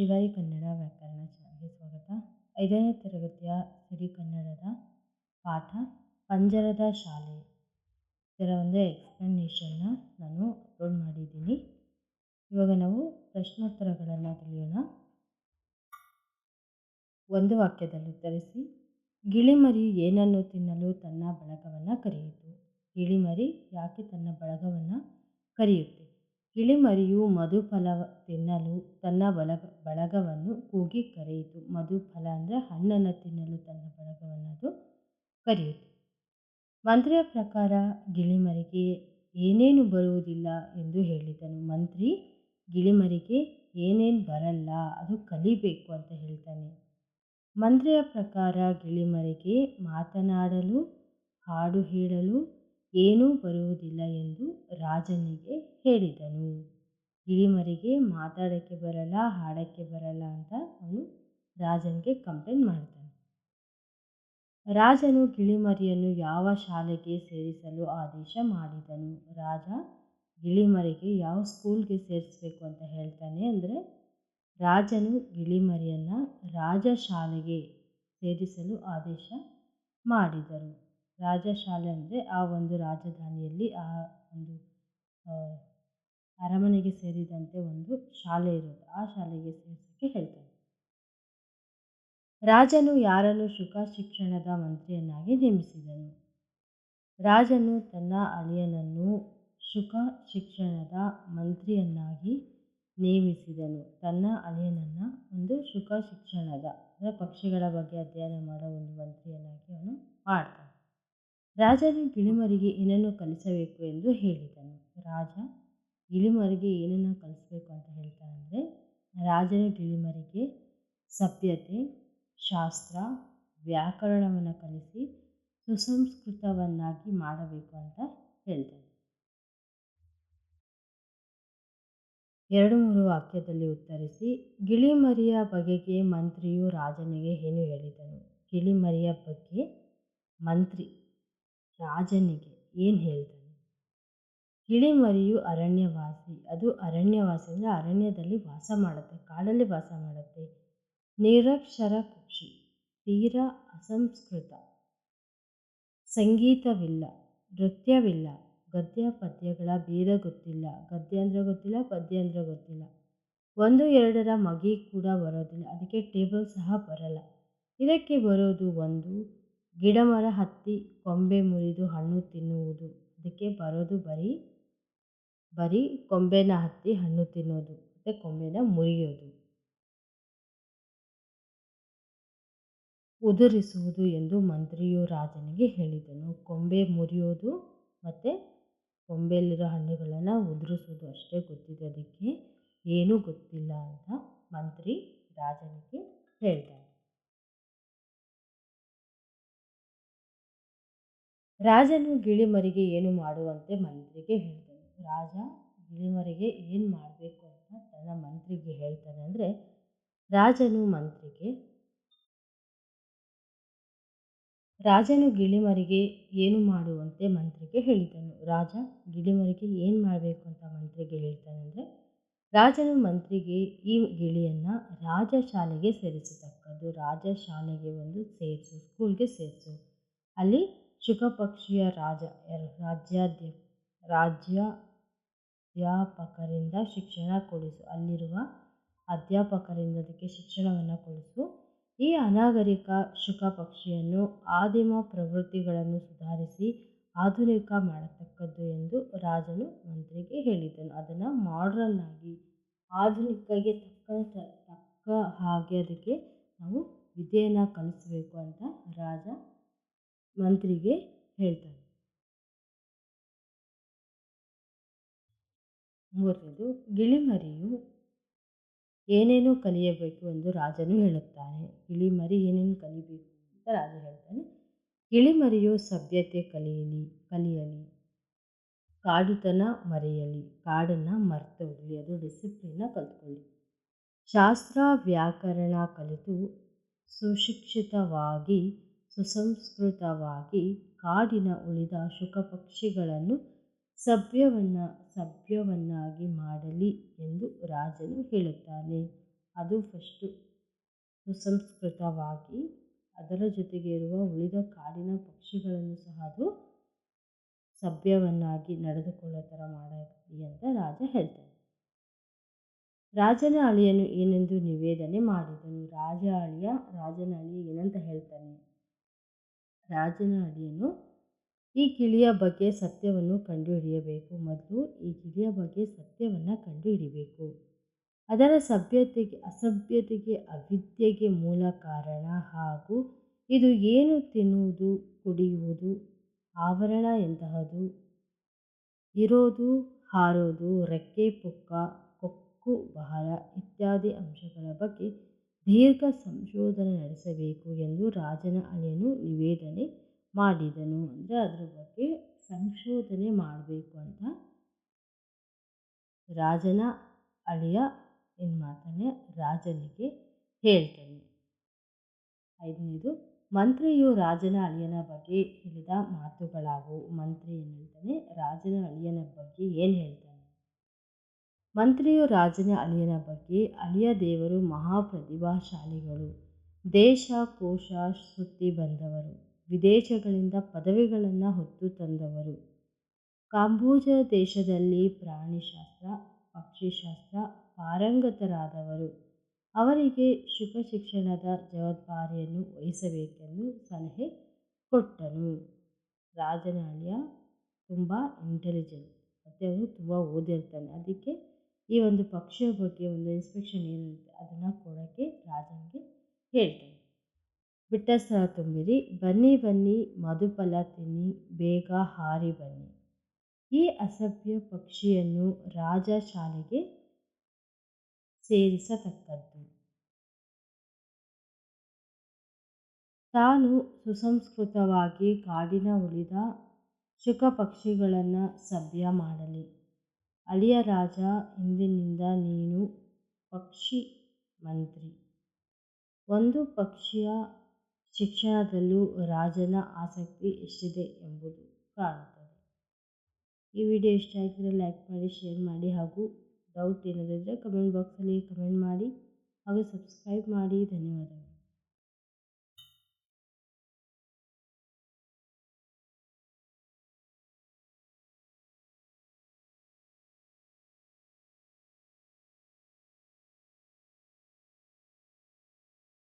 ಶ್ರೀವಾರಿ ಕನ್ನಡ ವ್ಯಾಕರಣ ಚಾನಲ್ಗೆ ಸ್ವಾಗತ. ಐದನೇ ತರಗತಿಯ ಸಿರಿ ಕನ್ನಡದ ಪಾಠ ಪಂಜರದ ಶಾಲೆ. ಇದರ ಒಂದು ಎಕ್ಸ್ಪ್ಲನೇಷನ್ನ ನಾನು ಅಪ್ಲೋಡ್ ಮಾಡಿದ್ದೀನಿ. ಇವಾಗ ನಾವು ಪ್ರಶ್ನೋತ್ತರಗಳನ್ನು ತಿಳಿಯೋಣ. ಒಂದು ವಾಕ್ಯದಲ್ಲಿ ಉತ್ತರಿಸಿ. ಗಿಳಿಮರಿ ಏನನ್ನು ತಿನ್ನಲು ತನ್ನ ಬಳಗವನ್ನು ಕರೆಯಿತು? ಗಿಳಿಮರಿ ಯಾಕೆ ತನ್ನ ಬಳಗವನ್ನು ಕರೆಯುತ್ತೆ? ಗಿಳಿಮರಿಯು ಮಧುಫಲ ತಿನ್ನಲು ತನ್ನ ಬಳಗ, ಬಳಗವನ್ನು ಕೂಗಿ ಕರೆಯಿತು. ಮಧುಫಲ ಅಂದರೆ ಹಣ್ಣನ್ನು ತಿನ್ನಲು ತನ್ನ ಬಳಗವನ್ನು ಅದು ಕರೆಯಿತು. ಮಂತ್ರಿಯ ಪ್ರಕಾರ ಗಿಳಿಮರಿಗೆ ಏನೇನು ಬರುವುದಿಲ್ಲ ಎಂದು ಹೇಳಿದನು. ಮಂತ್ರಿ, ಗಿಳಿಮರಿಗೆ ಏನೇನು ಬರಲ್ಲ, ಅದು ಕಲಿಬೇಕು ಅಂತ ಹೇಳ್ತಾನೆ. ಮಂತ್ರಿಯ ಪ್ರಕಾರ ಗಿಳಿಮರಿಗೆ ಮಾತನಾಡಲು, ಹಾಡು ಹೇಳಲು ಏನೂ ಬರುವುದಿಲ್ಲ ಎಂದು ರಾಜನಿಗೆ ಹೇಳಿದನು. ಗಿಳಿಮರಿಗೆ ಮಾತಾಡೋಕ್ಕೆ ಬರಲ್ಲ, ಹಾಡೋಕ್ಕೆ ಬರಲ್ಲ ಅಂತ ಅವನು ರಾಜನಿಗೆ ಕಂಪ್ಲೇಂಟ್ ಮಾಡ್ತಾನೆ. ರಾಜನು ಗಿಳಿಮರಿಯನ್ನು ಯಾವ ಶಾಲೆಗೆ ಸೇರಿಸಲು ಆದೇಶ ಮಾಡಿದನು? ರಾಜ ಗಿಳಿಮರಿಗೆ ಯಾವ ಸ್ಕೂಲ್ಗೆ ಸೇರಿಸಬೇಕು ಅಂತ ಹೇಳ್ತಾನೆ ಅಂದರೆ, ರಾಜನು ಗಿಳಿಮರಿಯನ್ನು ರಾಜ ಶಾಲೆಗೆ ಸೇರಿಸಲು ಆದೇಶ ಮಾಡಿದರು. ರಾಜ ಶಾಲೆ ಅಂದರೆ ಆ ಒಂದು ರಾಜಧಾನಿಯಲ್ಲಿ ಆ ಒಂದು ಅರಮನೆಗೆ ಸೇರಿದಂತೆ ಒಂದು ಶಾಲೆ ಇರೋದು. ಆ ಶಾಲೆಗೆ ಸೇರಿಸೋಕ್ಕೆ ಹೇಳ್ತಾನೆ ರಾಜನು ಯಾರನ್ನು ಶುಕ ಶಿಕ್ಷಣದ ಮಂತ್ರಿಯನ್ನಾಗಿ ನೇಮಿಸಿದನು? ರಾಜನು ತನ್ನ ಅಳಿಯನನ್ನು ಶುಕ ಶಿಕ್ಷಣದ ಮಂತ್ರಿಯನ್ನಾಗಿ ನೇಮಿಸಿದನು. ತನ್ನ ಅಳಿಯನನ್ನು ಒಂದು ಶುಕ ಶಿಕ್ಷಣದ, ಅಂದರೆ ಪಕ್ಷಿಗಳ ಬಗ್ಗೆ ಅಧ್ಯಯನ ಮಾಡೋ ಒಂದು ಮಂತ್ರಿಯನ್ನಾಗಿ ಅವನು ಮಾಡ್ತಾನೆ. ರಾಜನು ಗಿಳಿಮರಿಗೆ ಏನನ್ನು ಕಲಿಸಬೇಕು ಎಂದು ಹೇಳಿದನು. ರಾಜ, ಗಿಳಿಮರಿಗೆ ಏನನ್ನು ಕಲಿಸಬೇಕು ಅಂತ ಹೇಳ್ತಾರೆ ಅಂದರೆ, ರಾಜನು ಗಿಳಿಮರಿಗೆ ಸಭ್ಯತೆ, ಶಾಸ್ತ್ರ, ವ್ಯಾಕರಣವನ್ನು ಕಲಿಸಿ ಸುಸಂಸ್ಕೃತವನ್ನಾಗಿ ಮಾಡಬೇಕು ಅಂತ ಹೇಳ್ತಾನೆ. ಎರಡು ಮೂರು ವಾಕ್ಯದಲ್ಲಿ ಉತ್ತರಿಸಿ, ಗಿಳಿಮರಿಯ ಬಗೆಗೆ ಮಂತ್ರಿಯು ರಾಜನಿಗೆ ಏನು ಹೇಳಿದನು? ಗಿಳಿಮರಿಯ ಬಗ್ಗೆ ಮಂತ್ರಿ ರಾಜನಿಗೆ ಏನು ಹೇಳ್ತಾನೆ? ಗಿಳಿಮರಿಯು ಅರಣ್ಯವಾಸಿ. ಅದು ಅರಣ್ಯವಾಸಿ ಅಂದರೆ ಅರಣ್ಯದಲ್ಲಿ ವಾಸ ಮಾಡುತ್ತೆ, ಕಾಡಲ್ಲಿ ವಾಸ ಮಾಡುತ್ತೆ. ನಿರಕ್ಷರ ಪಕ್ಷಿ, ತೀರಾ ಅಸಂಸ್ಕೃತ. ಸಂಗೀತವಿಲ್ಲ, ನೃತ್ಯವಿಲ್ಲ, ಗದ್ಯ ಪದ್ಯಗಳ ಭೇದ ಗೊತ್ತಿಲ್ಲ. ಗದ್ಯ ಅಂದರೆ ಗೊತ್ತಿಲ್ಲ, ಪದ್ಯ ಅಂದರೆ ಗೊತ್ತಿಲ್ಲ. ಒಂದು, ಎರಡರ ಮಗಿ ಕೂಡ ಬರೋದಿಲ್ಲ. ಅದಕ್ಕೆ ಟೇಬಲ್ ಸಹ ಬರಲ್ಲ. ಇದಕ್ಕೆ ಬರೋದು ಒಂದು ಗಿಡಮರ ಹತ್ತಿ, ಕೊಂಬೆ ಮುರಿದು ಹಣ್ಣು ತಿನ್ನುವುದು. ಅದಕ್ಕೆ ಬರೋದು ಬರೀ ಬರೀ ಕೊಂಬೆನ ಹತ್ತಿ ಹಣ್ಣು ತಿನ್ನೋದು. ಮತ್ತು ಕೊಂಬೆನ ಮುರಿಯೋದು. ಉದುರಿಸುವುದು ಎಂದು ಮಂತ್ರಿಯು ರಾಜನಿಗೆ ಹೇಳಿದನು. ಕೊಂಬೆ ಮುರಿಯೋದು ಮತ್ತು ಕೊಂಬೆಯಲ್ಲಿರೋ ಹಣ್ಣುಗಳನ್ನು ಉದುರಿಸೋದು ಅಷ್ಟೇ ಗೊತ್ತಿದೆ. ಅದಕ್ಕೆ ಏನೂ ಗೊತ್ತಿಲ್ಲ ಅಂತ ಮಂತ್ರಿ ರಾಜನಿಗೆ ಹೇಳ್ತಾನೆ ರಾಜನು ಗಿಳಿಮರಿಗೆ ಏನು ಮಾಡುವಂತೆ ಮಂತ್ರಿಗೆ ಹೇಳ್ತಾನೆ ರಾಜ, ಗಿಳಿಮರಿಗೆ ಏನು ಮಾಡಬೇಕು ಅಂತ ತನ್ನ ಮಂತ್ರಿಗೆ ಹೇಳ್ತಾನೆ ಅಂದರೆ, ರಾಜನು ಮಂತ್ರಿಗೆ, ರಾಜನು ಗಿಳಿಮರಿಗೆ ಏನು ಮಾಡುವಂತೆ ಮಂತ್ರಿಗೆ ಹೇಳಿದನು. ರಾಜ, ಗಿಳಿಮರಿಗೆ ಏನು ಮಾಡಬೇಕು ಅಂತ ಮಂತ್ರಿಗೆ ಹೇಳ್ತಾನೆ ಅಂದರೆ, ರಾಜನು ಮಂತ್ರಿಗೆ ಈ ಗಿಳಿಯನ್ನು ರಾಜ ಶಾಲೆಗೆ ಸೇರಿಸತಕ್ಕದ್ದು. ರಾಜ ಶಾಲೆಗೆ ಒಂದು ಸೇರಿಸು ಸ್ಕೂಲ್ಗೆ ಸೇರಿಸು. ಅಲ್ಲಿ ಶುಕಪಕ್ಷಿಯ ರಾಜ ರಾಜ್ಯಾಧ್ಯ ರಾಜ್ಯಾಧ್ಯಾಪಕರಿಂದ ಶಿಕ್ಷಣ ಕೊಡಿಸು, ಅಲ್ಲಿರುವ ಅಧ್ಯಾಪಕರಿಂದ ಅದಕ್ಕೆ ಶಿಕ್ಷಣವನ್ನು ಕೊಡಿಸು. ಈ ಅನಾಗರಿಕ ಶುಕ ಪಕ್ಷಿಯನ್ನು ಆದಿಮ ಪ್ರವೃತ್ತಿಗಳನ್ನು ಸುಧಾರಿಸಿ ಆಧುನಿಕ ಮಾಡತಕ್ಕದ್ದು ಎಂದು ರಾಜನು ಮಂತ್ರಿಗೆ ಹೇಳಿದನು. ಅದನ್ನು ಮಾಡ್ರನ್ ಆಗಿ, ಆಧುನಿಕಗೆ ತಕ್ಕ ತಕ್ಕ ಹಾಗೆ ಅದಕ್ಕೆ ನಾವು ವಿದ್ಯೆಯನ್ನು ಕಲಿಸಬೇಕು ಅಂತ ರಾಜ ಮಂತ್ರಿಗೆ ಹೇಳ್ತಾನೆ ಮೂರನೇದು ಗಿಳಿಮರಿಯು ಏನೇನು ಕಲಿಯಬೇಕು ಎಂದು ರಾಜನು ಹೇಳುತ್ತಾನೆ. ಗಿಳಿಮರಿ ಏನೇನು ಕಲಿಬೇಕು ಅಂತ ರಾಜ ಹೇಳ್ತಾನೆ. ಗಿಳಿಮರಿಯು ಸಭ್ಯತೆ ಕಲಿಯಲಿ ಕಲಿಯಲಿ. ಕಾಡುತನ ಮರೆಯಲಿ, ಕಾಡನ್ನು ಮರ್ತೋಗಲಿ ಅದು ಡಿಸಿಪ್ಲಿನ್ನ ಕಲ್ತ್ಕೊಳ್ಳಿ. ಶಾಸ್ತ್ರ ವ್ಯಾಕರಣ ಕಲಿತು ಸುಶಿಕ್ಷಿತವಾಗಿ ಸುಸಂಸ್ಕೃತವಾಗಿ ಕಾಡಿನ ಉಳಿದ ಶುಕ ಪಕ್ಷಿಗಳನ್ನು ಸಭ್ಯವನ್ನ ಸಭ್ಯವನ್ನಾಗಿ ಮಾಡಲಿ ಎಂದು ರಾಜನು ಹೇಳುತ್ತಾನೆ. ಅದು ಫಸ್ಟು ಸುಸಂಸ್ಕೃತವಾಗಿ ಅದರ ಜೊತೆಗೆ ಇರುವ ಉಳಿದ ಕಾಡಿನ ಪಕ್ಷಿಗಳನ್ನು ಸಹ ಅದು ಸಭ್ಯವನ್ನಾಗಿ ನಡೆದುಕೊಳ್ಳೋ ಥರ ಮಾಡಲಿ ಅಂತ ರಾಜ ಹೇಳ್ತಾನೆ. ರಾಜನ ಅಳಿಯನು ಏನೆಂದು ನಿವೇದನೆ ಮಾಡಿದನು. ರಾಜ ಅಳಿಯ ರಾಜನ ಅಳಿಯ ಏನಂತ ಹೇಳ್ತಾನೆ. ರಾಜನ ಈ ಕಿಳಿಯ ಬಗ್ಗೆ ಸತ್ಯವನ್ನು ಕಂಡುಹಿಡಿಯಬೇಕು. ಮೊದಲು ಈ ಗಿಳಿಯ ಬಗ್ಗೆ ಸತ್ಯವನ್ನು ಕಂಡುಹಿಡಿಬೇಕು. ಅದರ ಸಭ್ಯತೆಗೆ, ಅಸಭ್ಯತೆಗೆ, ಅವಿದ್ಯೆಗೆ ಮೂಲ ಕಾರಣ ಹಾಗೂ ಇದು ಏನು ತಿನ್ನುವುದು, ಕುಡಿಯುವುದು, ಆವರಣ ಎಂತಹದು, ಇರೋದು, ಹಾರೋದು, ರೆಕ್ಕೆ, ಪುಕ್ಕ, ಕೊಕ್ಕು ಬಹರ ಇತ್ಯಾದಿ ಅಂಶಗಳ ಬಗ್ಗೆ ದೀರ್ಘ ಸಂಶೋಧನೆ ನಡೆಸಬೇಕು ಎಂದು ರಾಜನ ಅಳಿಯನು ನಿವೇದನೆ ಮಾಡಿದನು. ಅಂದರೆ ಅದ್ರ ಬಗ್ಗೆ ಸಂಶೋಧನೆ ಮಾಡಬೇಕು ಅಂತ ರಾಜನ ಅಳಿಯ ಏನು ಮಾಡ್ತಾನೆ? ರಾಜನಿಗೆ ಹೇಳ್ತಾನೆ. ಐದನೇದು, ಮಂತ್ರಿಯು ರಾಜನ ಅಳಿಯನ ಬಗ್ಗೆ ಹೇಳಿದ ಮಾತುಗಳಾವು. ಮಂತ್ರಿ ಏನು ಹೇಳ್ತಾನೆ? ರಾಜನ ಅಳಿಯನ ಬಗ್ಗೆ ಏನು ಹೇಳ್ತಾನೆ? ಮಂತ್ರಿಯು ರಾಜನ ಅಳಿಯನ ಬಗ್ಗೆ ಅಳಿಯ ದೇವರು ಮಹಾಪ್ರತಿಭಾಶಾಲಿಗಳು. ದೇಶ, ಕೋಶ ಸುತ್ತಿ ಬಂದವರು. ವಿದೇಶಗಳಿಂದ ಪದವಿಗಳನ್ನು ಹೊತ್ತು ತಂದವರು. ಕಾಂಬೋಜ ದೇಶದಲ್ಲಿ ಪ್ರಾಣಿಶಾಸ್ತ್ರ, ಪಕ್ಷಿಶಾಸ್ತ್ರ ಪಾರಂಗತರಾದವರು. ಅವರಿಗೆ ಶುಭ ಶಿಕ್ಷಣದ ಜವಾಬ್ದಾರಿಯನ್ನು ವಹಿಸಬೇಕೆಂದು ಸಲಹೆ ಕೊಟ್ಟನು. ಅಳಿಯ ತುಂಬ ಇಂಟೆಲಿಜೆಂಟ್ ಮತ್ತು ಅವನು ತುಂಬ ಓದಿರ್ತಾನೆ. ಅದಕ್ಕೆ ಈ ಒಂದು ಪಕ್ಷಿಯ ಬಗ್ಗೆ ಒಂದು ಇನ್ಸ್ಪೆಕ್ಷನ್ ಏನಿರುತ್ತೆ, ಅದನ್ನು ಕೊಡೋಕ್ಕೆ ರಾಜನಿಗೆ ಹೇಳ್ತಾನೆ. ಬಿಟ್ಟ ಸ್ಥಳ ತುಂಬಿರಿ. ಬನ್ನಿ ಬನ್ನಿ, ಮಧುಫಲ ತಿನ್ನಿ, ಬೇಗ ಹಾರಿ ಬನ್ನಿ. ಈ ಅಸಭ್ಯ ಪಕ್ಷಿಯನ್ನು ರಾಜ ಶಾಲೆಗೆ ಸೇರಿಸತಕ್ಕದ್ದು. ತಾನು ಸುಸಂಸ್ಕೃತವಾಗಿ ಕಾಡಿನ ಉಳಿದ ಶುಕ ಪಕ್ಷಿಗಳನ್ನು ಸಭ್ಯ ಮಾಡಲಿ. ಅಳಿಯ ರಾಜ, ಇಂದಿನಿಂದ ನೀನು ಪಕ್ಷಿ ಮಂತ್ರಿ. ಒಂದು ಪಕ್ಷಿಯ ಶಿಕ್ಷಣದಲ್ಲೂ ರಾಜನ ಆಸಕ್ತಿ ಎಷ್ಟಿದೆ ಎಂಬುದು ಕಾಣುತ್ತದೆ. ಈ ವಿಡಿಯೋ ಇಷ್ಟ ಆಗಿದ್ದರೆ ಲೈಕ್ ಮಾಡಿ, ಶೇರ್ ಮಾಡಿ ಹಾಗೂ ಡೌಟ್ ಏನಾದರೂ ಇದ್ದರೆ ಕಮೆಂಟ್ ಬಾಕ್ಸಲ್ಲಿ ಕಮೆಂಟ್ ಮಾಡಿ ಹಾಗೂ ಸಬ್ಸ್ಕ್ರೈಬ್ ಮಾಡಿ. ಧನ್ಯವಾದಗಳು.